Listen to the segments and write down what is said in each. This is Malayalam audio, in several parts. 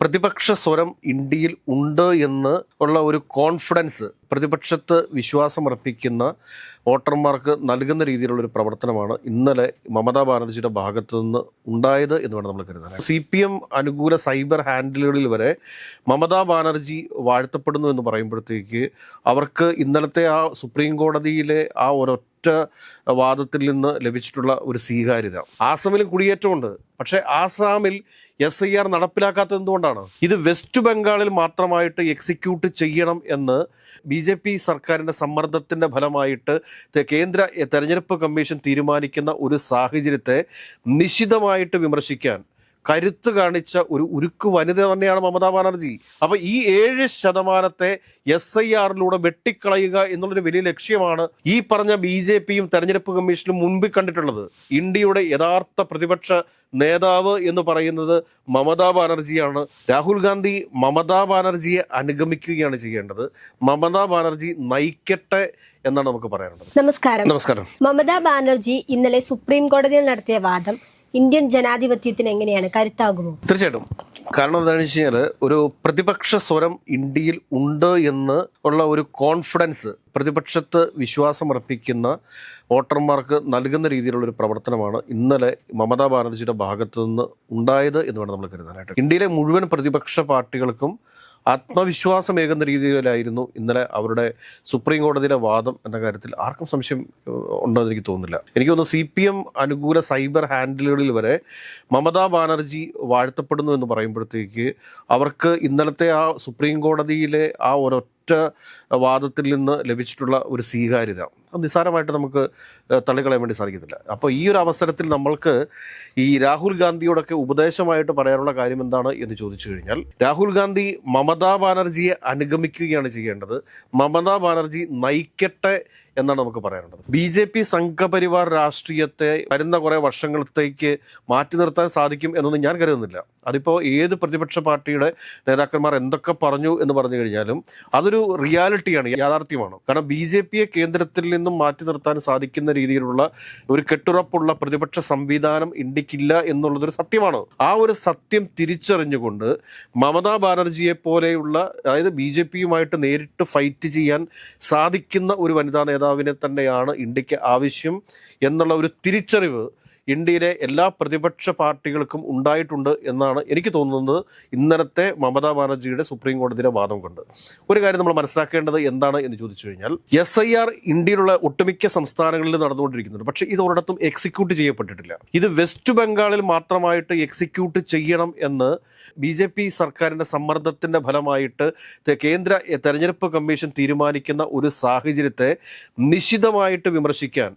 പ്രതിപക്ഷ സ്വരം ഇന്ത്യയിൽ ഉണ്ട് എന്ന് ഉള്ള ഒരു കോൺഫിഡൻസ് പ്രതിപക്ഷത്ത് വിശ്വാസമർപ്പിക്കുന്ന വോട്ടർമാർക്ക് നൽകുന്ന രീതിയിലുള്ള ഒരു പ്രവർത്തനമാണ് ഇന്നലെ മമതാ ബാനർജിയുടെ ഭാഗത്തു നിന്ന് ഉണ്ടായത് എന്ന് വേണം നമ്മൾ കരുതാൻ. സി പി എം അനുകൂല സൈബർ ഹാൻഡിലുകളിൽ വരെ മമതാ ബാനർജി വാഴ്ത്തപ്പെടുന്നു എന്ന് പറയുമ്പോഴത്തേക്ക് അവർക്ക് ഇന്നലത്തെ ആ സുപ്രീം കോടതിയിലെ ആ ഒരൊറ്റ വാദത്തിൽ നിന്ന് ലഭിച്ചിട്ടുള്ള ഒരു സ്വീകാര്യത. ആസാമിലും കുടിയേറ്റമുണ്ട്. പക്ഷേ ആസാമിൽ എസ് ഐ ആർ നടപ്പിലാക്കാത്തത് എന്തുകൊണ്ടാണ്? ഇത് വെസ്റ്റ് ബംഗാളിൽ മാത്രമായിട്ട് എക്സിക്യൂട്ട് ചെയ്യണം എന്ന് ബി ജെ പി സർക്കാരിന്റെ സമ്മർദ്ദത്തിന്റെ ഫലമായിട്ട് കേന്ദ്ര തെരഞ്ഞെടുപ്പ് കമ്മീഷൻ തീരുമാനിക്കുന്ന ഒരു സാഹചര്യത്തെ നിശിതമായിട്ട് വിമർശിക്കാൻ കരുത്ത് കാണിച്ച ഒരു ഉരുക്ക് വനിത തന്നെയാണ് മമതാ ബാനർജി. അപ്പൊ ഈ ഏഴ് ശതമാനത്തെ എസ് ഐ ആറിലൂടെ വെട്ടിക്കളയുക എന്നുള്ളൊരു വലിയ ലക്ഷ്യമാണ് ഈ പറഞ്ഞ ബി ജെ പിയും തെരഞ്ഞെടുപ്പ് കമ്മീഷനും മുൻപിൽ കണ്ടിട്ടുള്ളത്. ഇന്ത്യയുടെ യഥാർത്ഥ പ്രതിപക്ഷ നേതാവ് എന്ന് പറയുന്നത് മമതാ ബാനർജിയാണ്. രാഹുൽ ഗാന്ധി മമതാ ബാനർജിയെ അനുഗമിക്കുകയാണ് ചെയ്യേണ്ടത്. മമതാ ബാനർജി നയിക്കട്ടെ എന്നാണ് നമുക്ക് പറയാനുള്ളത്. നമസ്കാരം. നമസ്കാരം. മമതാ ബാനർജി ഇന്നലെ സുപ്രീം കോടതിയിൽ നടത്തിയ വാദം ഇന്ത്യൻ ജനാധിപത്യത്തിന് എങ്ങനെയാണ്? കരുത്താകുമോ? തീർച്ചയായിട്ടും. കാരണം എന്താണെന്ന് വെച്ച് കഴിഞ്ഞാൽ ഒരു പ്രതിപക്ഷ സ്വരം ഇന്ത്യയിൽ ഉണ്ട് എന്ന് ഉള്ള ഒരു കോൺഫിഡൻസ് പ്രതിപക്ഷത്ത് വിശ്വാസമർപ്പിക്കുന്ന വോട്ടർമാർക്ക് നൽകുന്ന രീതിയിലുള്ള ഒരു പ്രവർത്തനമാണ് ഇന്നലെ മമതാ ബാനർജിയുടെ ഭാഗത്തു നിന്ന് ഉണ്ടായത് എന്ന് വേണം നമ്മൾ കരുതാനായിട്ട്. ഇന്ത്യയിലെ മുഴുവൻ പ്രതിപക്ഷ പാർട്ടികൾക്കും ആത്മവിശ്വാസമേകുന്ന രീതിയിലായിരുന്നു ഇന്നലെ അവരുടെ സുപ്രീം കോടതിയിലെ വാദം എന്ന കാര്യത്തിൽ ആർക്കും സംശയം ഏഹ്, ഉണ്ടോ എന്ന് എനിക്ക് തോന്നുന്നില്ല. എനിക്ക് തോന്നുന്നു സി പി എം അനുകൂല സൈബർ ഹാൻഡിലുകളിൽ വരെ മമതാ ബാനർജി വാഴ്ത്തപ്പെടുന്നു എന്ന് പറയുമ്പോഴത്തേക്ക് അവർക്ക് ഇന്നലത്തെ ആ സുപ്രീം കോടതിയിലെ ആ ഒരൊറ്റ വാദത്തിൽ നിന്ന് ലഭിച്ചിട്ടുള്ള ഒരു സ്വീകാര്യത. നിസ്സാരമായിട്ട് നമുക്ക് തള്ളിക്കളയാൻ വേണ്ടി സാധിക്കത്തില്ല. അപ്പോൾ ഈ ഒരു അവസരത്തിൽ നമ്മൾക്ക് ഈ രാഹുൽ ഗാന്ധിയോടൊക്കെ ഉപദേശമായിട്ട് പറയാനുള്ള കാര്യം എന്താണ് എന്ന് ചോദിച്ചു കഴിഞ്ഞാൽ രാഹുൽ ഗാന്ധി മമതാ ബാനർജിയെ അനുഗമിക്കുകയാണ് ചെയ്യേണ്ടത്. മമതാ ബാനർജി നയിക്കട്ടെ എന്നാണ് നമുക്ക് പറയാനുള്ളത്. ബി ജെ പി സംഘപരിവാർ രാഷ്ട്രീയത്തെ വരുന്ന കുറേ വർഷങ്ങളത്തേക്ക് മാറ്റി നിർത്താൻ സാധിക്കും എന്നൊന്നും ഞാൻ കരുതുന്നില്ല. അതിപ്പോൾ ഏത് പ്രതിപക്ഷ പാർട്ടിയുടെ നേതാക്കന്മാർ എന്തൊക്കെ പറഞ്ഞു എന്ന് പറഞ്ഞു കഴിഞ്ഞാലും അതൊരു റിയാലിറ്റിയാണ് യാഥാർത്ഥ്യമാണ്. കാരണം ബി ജെ പിയെ കേന്ദ്രത്തിൽ നിന്നും മാറ്റി നിർത്താൻ സാധിക്കുന്ന രീതിയിലുള്ള ഒരു കെട്ടുറപ്പുള്ള പ്രതിപക്ഷ സംവിധാനം ഇന്ത്യക്കില്ല എന്നുള്ളതൊരു സത്യമാണ്. ആ ഒരു സത്യം തിരിച്ചറിഞ്ഞുകൊണ്ട് മമതാ ബാനർജിയെ പോലെയുള്ള അതായത് ബി ജെ പിയുമായിട്ട് നേരിട്ട് ഫൈറ്റ് ചെയ്യാൻ സാധിക്കുന്ന ഒരു വനിതാ നേതാവിനെ തന്നെയാണ് ഇന്ത്യയ്ക്ക് ആവശ്യം എന്നുള്ള ഒരു തിരിച്ചറിവ് ഇന്ത്യയിലെ എല്ലാ പ്രതിപക്ഷ പാർട്ടികൾക്കും ഉണ്ടായിട്ടുണ്ട് എന്നാണ് എനിക്ക് തോന്നുന്നത്. ഇന്നലത്തെ മമതാ ബാനർജിയുടെ സുപ്രീം കോടതിയിലെ വാദം കൊണ്ട്. ഒരു കാര്യം നമ്മൾ മനസ്സിലാക്കേണ്ടത് എന്താണ് എന്ന് ചോദിച്ചു കഴിഞ്ഞാൽ എസ് ഐ ആർ ഇന്ത്യയിലുള്ള ഒട്ടുമിക്ക സംസ്ഥാനങ്ങളിൽ നടന്നുകൊണ്ടിരിക്കുന്നുണ്ട്. പക്ഷേ ഇത് ഒരിടത്തും എക്സിക്യൂട്ട് ചെയ്യപ്പെട്ടിട്ടില്ല. ഇത് വെസ്റ്റ് ബംഗാളിൽ മാത്രമായിട്ട് എക്സിക്യൂട്ട് ചെയ്യണം എന്ന് ബി ജെ പി സർക്കാരിന്റെ സമ്മർദ്ദത്തിന്റെ ഫലമായിട്ട് കേന്ദ്ര തെരഞ്ഞെടുപ്പ് കമ്മീഷൻ തീരുമാനിക്കുന്ന ഒരു സാഹചര്യത്തെ നിശിതമായിട്ട് വിമർശിക്കാൻ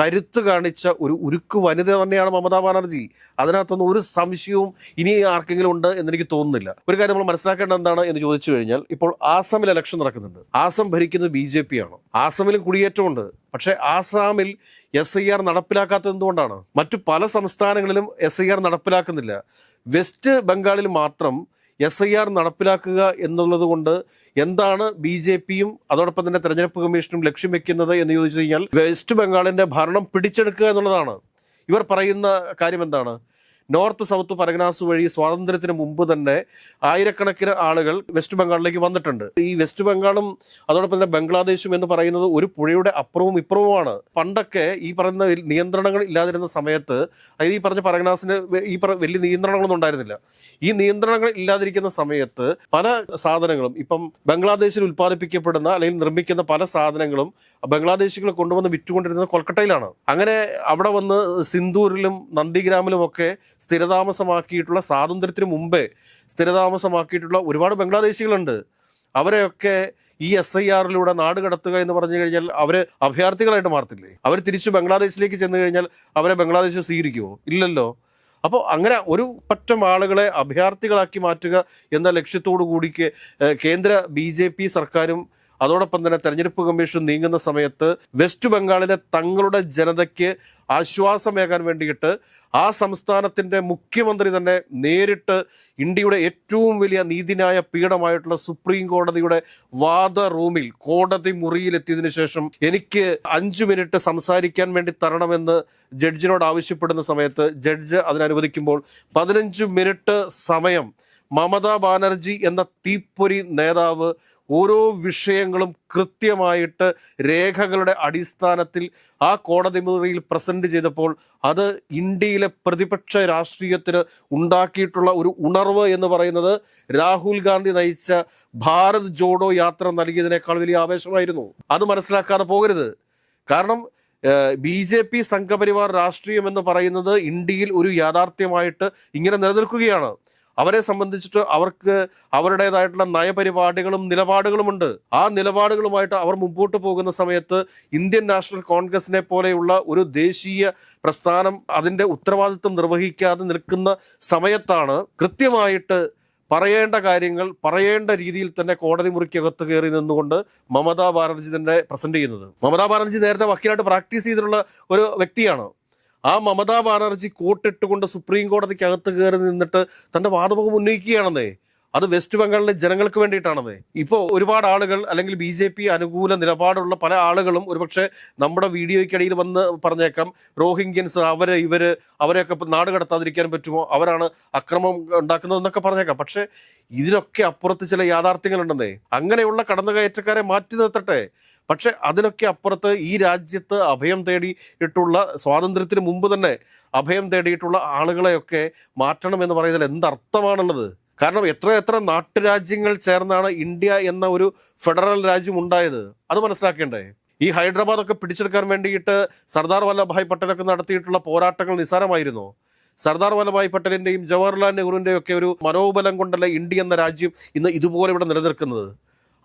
കരുത്ത് കാണിച്ച ഒരു ഉരുക്ക് വനിത തന്നെയാണ് മമതാ ബാനർജി. അതിനകത്തൊന്നും ഒരു സംശയവും ഇനി ആർക്കെങ്കിലും ഉണ്ട് എന്നെനിക്ക് തോന്നുന്നില്ല. ഒരു കാര്യം നമ്മൾ മനസ്സിലാക്കേണ്ടത് എന്താണ് എന്ന് ചോദിച്ചു കഴിഞ്ഞാൽ ഇപ്പോൾ ആസാമിൽ ഇലക്ഷൻ നടക്കുന്നുണ്ട്. ആസാം ഭരിക്കുന്നത് ബി ജെ പി ആണ് ആസാമിലും കുടിയേറ്റമുണ്ട്. പക്ഷേ ആസാമിൽ എസ് ഐ ആർ നടപ്പിലാക്കാത്തത് എന്തുകൊണ്ടാണ്? മറ്റു പല സംസ്ഥാനങ്ങളിലും എസ് ഐ ആർ നടപ്പിലാക്കുന്നില്ല. വെസ്റ്റ് ബംഗാളിൽ മാത്രം എസ് ഐ ആർ നടപ്പിലാക്കുക എന്നുള്ളത് കൊണ്ട് എന്താണ് ബി ജെ പിയും അതോടൊപ്പം തന്നെ തെരഞ്ഞെടുപ്പ് കമ്മീഷനും ലക്ഷ്യം വെക്കുന്നത് എന്ന് ചോദിച്ചു കഴിഞ്ഞാൽ വെസ്റ്റ് ബംഗാളിന്റെ ഭരണം പിടിച്ചെടുക്കുക എന്നുള്ളതാണ്. ഇവർ പറയുന്ന കാര്യം എന്താണ്? നോർത്ത് സൗത്ത് പരഗനാസ് വഴി സ്വാതന്ത്ര്യത്തിന് മുമ്പ് തന്നെ ആയിരക്കണക്കിന് ആളുകൾ വെസ്റ്റ് ബംഗാളിലേക്ക് വന്നിട്ടുണ്ട്. ഈ വെസ്റ്റ് ബംഗാളും അതോടൊപ്പം തന്നെ ബംഗ്ലാദേശും എന്ന് പറയുന്നത് ഒരു പുഴയുടെ അപ്പുറവും ഇപ്പുറവുമാണ്. പണ്ടൊക്കെ ഈ പറയുന്ന നിയന്ത്രണങ്ങൾ ഇല്ലാതിരുന്ന സമയത്ത് അതായത് ഈ പറഞ്ഞ പരഗനാസിന് ഈ വലിയ നിയന്ത്രണങ്ങളൊന്നും ഉണ്ടായിരുന്നില്ല. ഈ നിയന്ത്രണങ്ങൾ ഇല്ലാതിരിക്കുന്ന സമയത്ത് പല സാധനങ്ങളും ഇപ്പം ബംഗ്ലാദേശിൽ ഉൽപ്പാദിപ്പിക്കപ്പെടുന്ന അല്ലെങ്കിൽ നിർമ്മിക്കുന്ന പല സാധനങ്ങളും ബംഗ്ലാദേശികൾ കൊണ്ടുവന്ന് വിറ്റുകൊണ്ടിരുന്നത് കൊൽക്കട്ടയിലാണ്. അങ്ങനെ അവിടെ വന്ന് സിന്ദൂരിലും നന്ദിഗ്രാമിലും ഒക്കെ സ്ഥിരതാമസമാക്കിയിട്ടുള്ള സ്വാതന്ത്ര്യത്തിന് മുമ്പേ സ്ഥിരതാമസമാക്കിയിട്ടുള്ള ഒരുപാട് ബംഗ്ലാദേശികളുണ്ട്. അവരെയൊക്കെ ഈ എസ് ഐ ആറിലൂടെ നാട് കടത്തുക എന്ന് പറഞ്ഞു കഴിഞ്ഞാൽ അവർ അഭയാർത്ഥികളായിട്ട് മാറത്തില്ലേ? അവർ തിരിച്ചു ബംഗ്ലാദേശിലേക്ക് ചെന്ന് കഴിഞ്ഞാൽ അവരെ ബംഗ്ലാദേശ് സ്വീകരിക്കുമോ ഇല്ലല്ലോ. അപ്പോൾ അങ്ങനെ ഒരു പറ്റം ആളുകളെ അഭയാർത്ഥികളാക്കി മാറ്റുക എന്ന ലക്ഷ്യത്തോടു കൂടിക്ക് കേന്ദ്ര ബി സർക്കാരും അതോടൊപ്പം തന്നെ തെരഞ്ഞെടുപ്പ് കമ്മീഷൻ നീങ്ങുന്ന സമയത്ത് വെസ്റ്റ് ബംഗാളിലെ തങ്ങളുടെ ജനതയ്ക്ക് ആശ്വാസമേകാൻ വേണ്ടിയിട്ട് ആ സംസ്ഥാനത്തിന്റെ മുഖ്യമന്ത്രി തന്നെ നേരിട്ട് ഇന്ത്യയുടെ ഏറ്റവും വലിയ നീതിന്യായ പീഠമായിട്ടുള്ള സുപ്രീം കോടതിയുടെ വാദ റൂമിൽ കോടതി മുറിയിലെത്തിയതിനു ശേഷം എനിക്ക് അഞ്ചു മിനിറ്റ് സംസാരിക്കാൻ വേണ്ടി തരണമെന്ന് ജഡ്ജിനോട് ആവശ്യപ്പെടുന്ന സമയത്ത് ജഡ്ജ് അതിനനുവദിക്കുമ്പോൾ പതിനഞ്ച് മിനിറ്റ് സമയം മമതാ ബാനർജി എന്ന തീപ്പൊരി നേതാവ് ഓരോ വിഷയങ്ങളും കൃത്യമായിട്ട് രേഖകളുടെ അടിസ്ഥാനത്തിൽ ആ കോടതി മുറിയിൽ പ്രസന്റ് ചെയ്തപ്പോൾ അത് ഇന്ത്യയിലെ പ്രതിപക്ഷ രാഷ്ട്രീയത്തിന് ഉണ്ടാക്കിയിട്ടുള്ള ഒരു ഉണർവ് എന്ന് പറയുന്നത് രാഹുൽ ഗാന്ധി നയിച്ച ഭാരത് ജോഡോ യാത്ര നൽകിയതിനേക്കാൾ വലിയ ആവേശമായിരുന്നു. അത് മനസ്സിലാക്കാതെ പോകരുത്. കാരണം ബി ജെ പി സംഘപരിവാർ രാഷ്ട്രീയം എന്ന് പറയുന്നത് ഇന്ത്യയിൽ ഒരു യാഥാർത്ഥ്യമായിട്ട് ഇങ്ങനെ നിലനിൽക്കുകയാണ്. അവരെ സംബന്ധിച്ചിട്ട് അവർക്ക് അവരുടേതായിട്ടുള്ള നയപരിപാടികളും നിലപാടുകളുമുണ്ട്. ആ നിലപാടുകളുമായിട്ട് അവർ മുമ്പോട്ട് പോകുന്ന സമയത്ത് ഇന്ത്യൻ നാഷണൽ കോൺഗ്രസിനെ പോലെയുള്ള ഒരു ദേശീയ പ്രസ്ഥാനം അതിന്റെ ഉത്തരവാദിത്വം നിർവഹിക്കാതെ നിൽക്കുന്ന സമയത്താണ് കൃത്യമായിട്ട് പറയേണ്ട കാര്യങ്ങൾ പറയേണ്ട രീതിയിൽ തന്നെ കോടതി മുറിക്കകത്ത് കയറി നിന്നുകൊണ്ട് മമതാ ബാനർജി തന്നെ പ്രസന്റ് ചെയ്യുന്നത്. മമതാ ബാനർജി നേരത്തെ വക്കീലായിട്ട് പ്രാക്ടീസ് ചെയ്തിട്ടുള്ള ഒരു വ്യക്തിയാണ്. ആ മമതാ ബാനർജി കോട്ടിട്ടുകൊണ്ട് സുപ്രീം കോടതിക്കകത്ത് കയറി നിന്നിട്ട് തന്റെ വാദമുഖം ഉന്നയിക്കുകയാണെന്നേ. അത് വെസ്റ്റ് ബംഗാളിലെ ജനങ്ങൾക്ക് വേണ്ടിയിട്ടാണത്. ഇപ്പോൾ ഒരുപാട് ആളുകൾ അല്ലെങ്കിൽ ബി ജെ പി അനുകൂല നിലപാടുള്ള പല ആളുകളും ഒരുപക്ഷെ നമ്മുടെ വീഡിയോയ്ക്കിടയിൽ വന്ന് പറഞ്ഞേക്കാം റോഹിംഗ്യൻസ് അവരെ ഇവർ അവരെയൊക്കെ നാട് കടത്താതിരിക്കാൻ പറ്റുമോ? അവരാണ് അക്രമം ഉണ്ടാക്കുന്നതെന്നൊക്കെ പറഞ്ഞേക്കാം. പക്ഷേ ഇതിനൊക്കെ അപ്പുറത്ത് ചില യാഥാർത്ഥ്യങ്ങളുണ്ടെന്നേ. അങ്ങനെയുള്ള കടന്നുകയറ്റക്കാരെ മാറ്റി നിർത്തട്ടെ. പക്ഷെ അതിനൊക്കെ അപ്പുറത്ത് ഈ രാജ്യത്ത് അഭയം തേടിയിട്ടുള്ള സ്വാതന്ത്ര്യത്തിന് മുമ്പ് തന്നെ അഭയം തേടിയിട്ടുള്ള ആളുകളെയൊക്കെ മാറ്റണം എന്ന് പറയുന്നതിൽ എന്തർത്ഥമാണുള്ളത് കാരണം എത്ര എത്ര നാട്ടുരാജ്യങ്ങൾ ചേർന്നാണ് ഇന്ത്യ എന്ന ഒരു ഫെഡറൽ രാജ്യം ഉണ്ടായത്? അത് മനസ്സിലാക്കേണ്ടേ. ഈ ഹൈദരാബാദ് ഒക്കെ പിടിച്ചെടുക്കാൻ വേണ്ടിയിട്ട് സർദാർ വല്ലഭായ് പട്ടേലൊക്കെ നടത്തിയിട്ടുള്ള പോരാട്ടങ്ങൾ നിസ്സാരമായിരുന്നു. സർദാർ വല്ലഭായ് പട്ടേലിന്റെയും ജവഹർലാൽ നെഹ്റുവിന്റെയും ഒക്കെ ഒരു മനോബലം കൊണ്ടല്ല ഇന്ത്യ എന്ന രാജ്യം ഇന്ന് ഇതുപോലെ ഇവിടെ നിലനിൽക്കുന്നത്?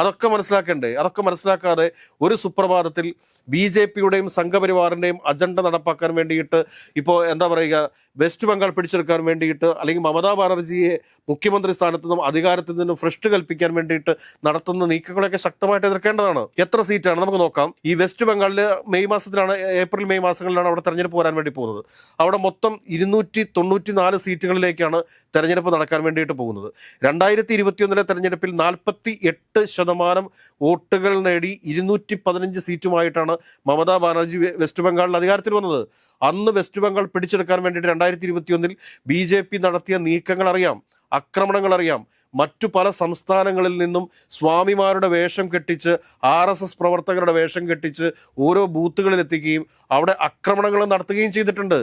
അതൊക്കെ മനസ്സിലാക്കണ്ടേ? അതൊക്കെ മനസ്സിലാക്കാതെ ഒരു സുപ്രഭാതത്തിൽ ബി ജെ പിയുടെയും സംഘപരിവാറിന്റെയും അജണ്ട നടപ്പാക്കാൻ വേണ്ടിയിട്ട് ഇപ്പോൾ എന്താ പറയുക വെസ്റ്റ് ബംഗാൾ പിടിച്ചെടുക്കാൻ വേണ്ടിയിട്ട് അല്ലെങ്കിൽ മമതാ ബാനർജിയെ മുഖ്യമന്ത്രി സ്ഥാനത്ത് നിന്നും അധികാരത്തിൽ നിന്നും ഫ്രഷ്ട് കൽപ്പിക്കാൻ വേണ്ടിയിട്ട് നടത്തുന്ന നീക്കങ്ങളൊക്കെ ശക്തമായിട്ട് എതിർക്കേണ്ടതാണ്. എത്ര സീറ്റാണ്? നമുക്ക് നോക്കാം. ഈ വെസ്റ്റ് ബംഗാളിൽ മെയ് മാസത്തിലാണ് ഏപ്രിൽ മെയ് മാസങ്ങളിലാണ് അവിടെ തെരഞ്ഞെടുപ്പ് വരാൻ വേണ്ടി പോകുന്നത്. അവിടെ മൊത്തം ഇരുന്നൂറ്റി തൊണ്ണൂറ്റി നാല് സീറ്റുകളിലേക്കാണ് തെരഞ്ഞെടുപ്പ് നടക്കാൻ വേണ്ടിയിട്ട് പോകുന്നത്. രണ്ടായിരത്തി ഇരുപത്തിയൊന്നിലെ തെരഞ്ഞെടുപ്പിൽ നാൽപ്പത്തി എട്ട് വോട്ടുകൾ നേടി ഇരുന്നൂറ്റി പതിനഞ്ച് സീറ്റുമായിട്ടാണ് മമതാ ബാനർജി വെസ്റ്റ് ബംഗാളിൽ അധികാരത്തിൽ വന്നത്. അന്ന് വെസ്റ്റ് ബംഗാൾ പിടിച്ചെടുക്കാൻ വേണ്ടിയിട്ട് രണ്ടായിരത്തി ഇരുപത്തിയൊന്നിൽ ബി നടത്തിയ നീക്കങ്ങൾ അറിയാം ആക്രമണങ്ങൾ അറിയാം മറ്റു പല സംസ്ഥാനങ്ങളിൽ നിന്നും സ്വാമിമാരുടെ വേഷം കെട്ടിച്ച് ആർ എസ് എസ് പ്രവർത്തകരുടെ വേഷം കെട്ടിച്ച് ഓരോ ബൂത്തുകളിൽ എത്തിക്കുകയും അവിടെ ആക്രമണങ്ങൾ നടത്തുകയും ചെയ്തിട്ടുണ്ട്.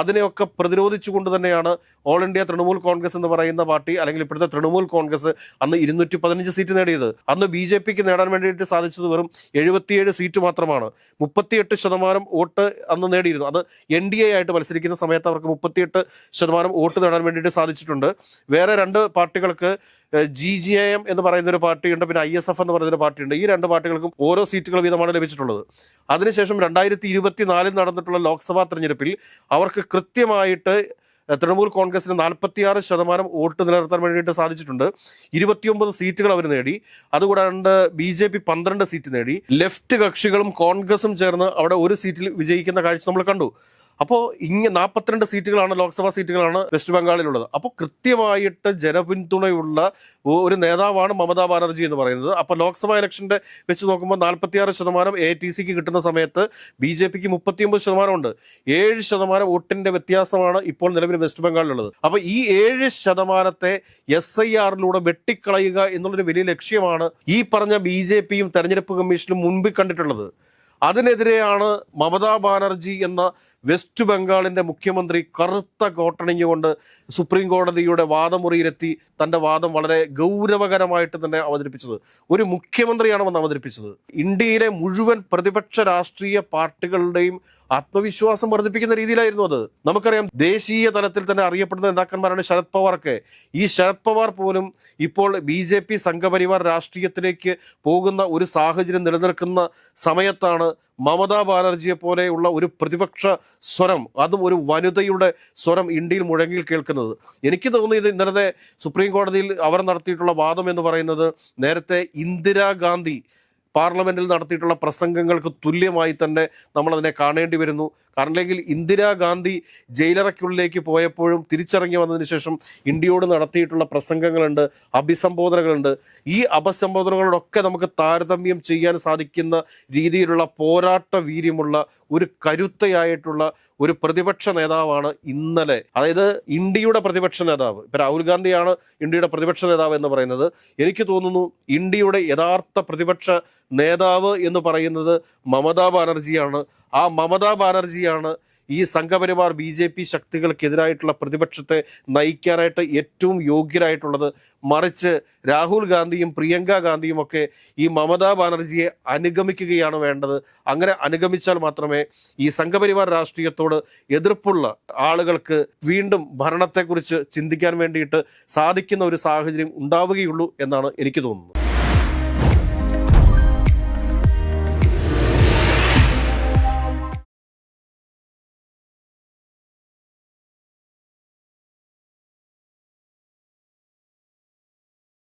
അതിനെയൊക്കെ പ്രതിരോധിച്ചുകൊണ്ട് തന്നെയാണ് ഓൾ ഇന്ത്യ തൃണമൂൽ കോൺഗ്രസ് എന്ന് പറയുന്ന പാർട്ടി അല്ലെങ്കിൽ ഇപ്പോഴത്തെ തൃണമൂൽ കോൺഗ്രസ് അന്ന് ഇരുന്നൂറ്റി പതിനഞ്ച് സീറ്റ് നേടിയത്. അന്ന് ബി ജെ പിക്ക് നേടാൻ വേണ്ടിയിട്ട് സാധിച്ചത് വെറും എഴുപത്തിയേഴ് സീറ്റ് മാത്രമാണ്. മുപ്പത്തിയെട്ട് ശതമാനം വോട്ട് അന്ന് നേടിയിരുന്നു. അത് എൻ ഡി എ ആയിട്ട് മത്സരിക്കുന്ന സമയത്ത് അവർക്ക് മുപ്പത്തിയെട്ട് ശതമാനം വോട്ട് നേടാൻ വേണ്ടിയിട്ട് സാധിച്ചിട്ടുണ്ട്. വേറെ രണ്ട് പാർട്ടികൾക്ക് ജി ജി ഐ എം എന്ന് പറയുന്ന ഒരു പാർട്ടിയുണ്ട് പിന്നെ ഐ എസ് എഫ് എന്ന് പറയുന്ന ഒരു പാർട്ടിയുണ്ട്. ഈ രണ്ട് പാർട്ടികൾക്കും ഓരോ സീറ്റുകൾ വീതമാണ് ലഭിച്ചിട്ടുള്ളത്. അതിനുശേഷം രണ്ടായിരത്തി ഇരുപത്തിനാലിൽ നടന്നിട്ടുള്ള ലോക്സഭാ തെരഞ്ഞെടുപ്പിൽ അവർക്ക് കൃത്യമായിട്ട് തൃണമൂൽ കോൺഗ്രസിന് നാൽപ്പത്തിയാറ് ശതമാനം വോട്ട് നിലനിർത്താൻ വേണ്ടിയിട്ട് സാധിച്ചിട്ടുണ്ട്. ഇരുപത്തിയൊമ്പത് സീറ്റുകൾ അവർ നേടി. അതുകൂടാണ്ട് ബി ജെ പി പന്ത്രണ്ട് സീറ്റ് നേടി. ലെഫ്റ്റ് കക്ഷികളും കോൺഗ്രസും ചേർന്ന് അവിടെ ഒരു സീറ്റിൽ വിജയിക്കുന്ന കാഴ്ച നമ്മൾ കണ്ടു. അപ്പോൾ ഇങ്ങ നാൽപ്പത്തിരണ്ട് സീറ്റുകളാണ് ലോക്സഭാ സീറ്റുകളാണ് വെസ്റ്റ് ബംഗാളിലുള്ളത്. അപ്പോൾ കൃത്യമായിട്ട് ജനപിന്തുണയുള്ള ഒരു നേതാവാണ് മമതാ ബാനർജി എന്ന് പറയുന്നത്. അപ്പോൾ ലോക്സഭാ ഇലക്ഷന്റെ വെച്ച് നോക്കുമ്പോൾ നാൽപ്പത്തിയാറ് ശതമാനം എ ടി സിക്ക് കിട്ടുന്ന സമയത്ത് ബി ജെ പിക്ക് മുപ്പത്തിയൊമ്പത് ശതമാനമുണ്ട്. ഏഴ് ശതമാനം വോട്ടിന്റെ വ്യത്യാസമാണ് ഇപ്പോൾ നിലവിൽ വെസ്റ്റ് ബംഗാളിലുള്ളത്. അപ്പോൾ ഈ ഏഴ് ശതമാനത്തെ എസ് ഐ ആറിലൂടെ വെട്ടിക്കളയുക എന്നുള്ളൊരു വലിയ ലക്ഷ്യമാണ് ഈ പറഞ്ഞ ബി ജെ പിയും തെരഞ്ഞെടുപ്പ് കമ്മീഷനും മുൻപിൽ കണ്ടിട്ടുള്ളത്. അതിനെതിരെയാണ് മമതാ ബാനർജി എന്ന വെസ്റ്റ് ബംഗാളിന്റെ മുഖ്യമന്ത്രി കറുത്ത കോട്ടണിഞ്ഞുകൊണ്ട് സുപ്രീം കോടതിയുടെ വാദമുറിയിലെത്തി തന്റെ വാദം വളരെ ഗൗരവകരമായിട്ട് തന്നെ അവതരിപ്പിച്ചത്. ഒരു മുഖ്യമന്ത്രിയാണ് വന്ന് അവതരിപ്പിച്ചത്. ഇന്ത്യയിലെ മുഴുവൻ പ്രതിപക്ഷ രാഷ്ട്രീയ പാർട്ടികളുടെയും ആത്മവിശ്വാസം വർദ്ധിപ്പിക്കുന്ന രീതിയിലായിരുന്നു അത്. നമുക്കറിയാം ദേശീയ തലത്തിൽ തന്നെ അറിയപ്പെടുന്ന നേതാക്കന്മാരാണ് ശരത് പവാറൊക്കെ. ഈ ശരത് പവാർ പോലും ഇപ്പോൾ ബി ജെ പി സംഘപരിവാർ രാഷ്ട്രീയത്തിലേക്ക് പോകുന്ന ഒരു സാഹചര്യം നിലനിൽക്കുന്ന സമയത്താണ് മമതാ ബാനർജിയെ പോലെയുള്ള ഒരു പ്രതിപക്ഷ സ്വരം അതും ഒരു വനിതയുടെ സ്വരം ഇന്ത്യയിൽ മുഴങ്ങിൽ കേൾക്കുന്നത്. എനിക്ക് തോന്നിയത് ഇന്നലത്തെ സുപ്രീം കോടതിയിൽ അവർ നടത്തിയിട്ടുള്ള വാദം എന്ന് പറയുന്നത് നേരത്തെ ഇന്ദിരാഗാന്ധി പാർലമെന്റിൽ നടത്തിയിട്ടുള്ള പ്രസംഗങ്ങൾക്ക് തുല്യമായി തന്നെ നമ്മളതിനെ കാണേണ്ടി വരുന്നു. കാരണം അല്ലെങ്കിൽ ഇന്ദിരാഗാന്ധി ജയിലറയ്ക്കുള്ളിലേക്ക് പോയപ്പോഴും തിരിച്ചിറങ്ങി വന്നതിന് ശേഷം ഇന്ത്യയോട് നടത്തിയിട്ടുള്ള പ്രസംഗങ്ങളുണ്ട് അഭിസംബോധനകളുണ്ട്. ഈ അഭിസംബോധനകളോടൊക്കെ നമുക്ക് താരതമ്യം ചെയ്യാൻ സാധിക്കുന്ന രീതിയിലുള്ള പോരാട്ട വീര്യമുള്ള ഒരു കരുത്തയായിട്ടുള്ള ഒരു പ്രതിപക്ഷ നേതാവാണ് ഇന്നലെ. അതായത് ഇന്ത്യയുടെ പ്രതിപക്ഷ നേതാവ്. ഇപ്പം രാഹുൽ ഗാന്ധിയാണ് ഇന്ത്യയുടെ പ്രതിപക്ഷ നേതാവ് എന്ന് പറയുന്നത്. എനിക്ക് തോന്നുന്നു ഇന്ത്യയുടെ യഥാർത്ഥ പ്രതിപക്ഷ നേതാവ് എന്ന് പറയുന്നത് മമതാ ബാനർജിയാണ്. ആ മമതാ ബാനർജിയാണ് ഈ സംഘപരിവാർ ബി ജെ പി ശക്തികൾക്കെതിരായിട്ടുള്ള പ്രതിപക്ഷത്തെ നയിക്കാനായിട്ട് ഏറ്റവും യോഗ്യരായിട്ടുള്ളത്. മറിച്ച് രാഹുൽ ഗാന്ധിയും പ്രിയങ്ക ഗാന്ധിയും ഒക്കെ ഈ മമതാ ബാനർജിയെ അനുഗമിക്കുകയാണ് വേണ്ടത്. അങ്ങനെ അനുഗമിച്ചാൽ മാത്രമേ ഈ സംഘപരിവാർ രാഷ്ട്രീയത്തോട് എതിർപ്പുള്ള ആളുകൾക്ക് വീണ്ടും ഭരണത്തെക്കുറിച്ച് ചിന്തിക്കാൻ വേണ്ടിയിട്ട് സാധിക്കുന്ന ഒരു സാഹചര്യം ഉണ്ടാവുകയുള്ളൂ എന്നാണ് എനിക്ക് തോന്നുന്നത്.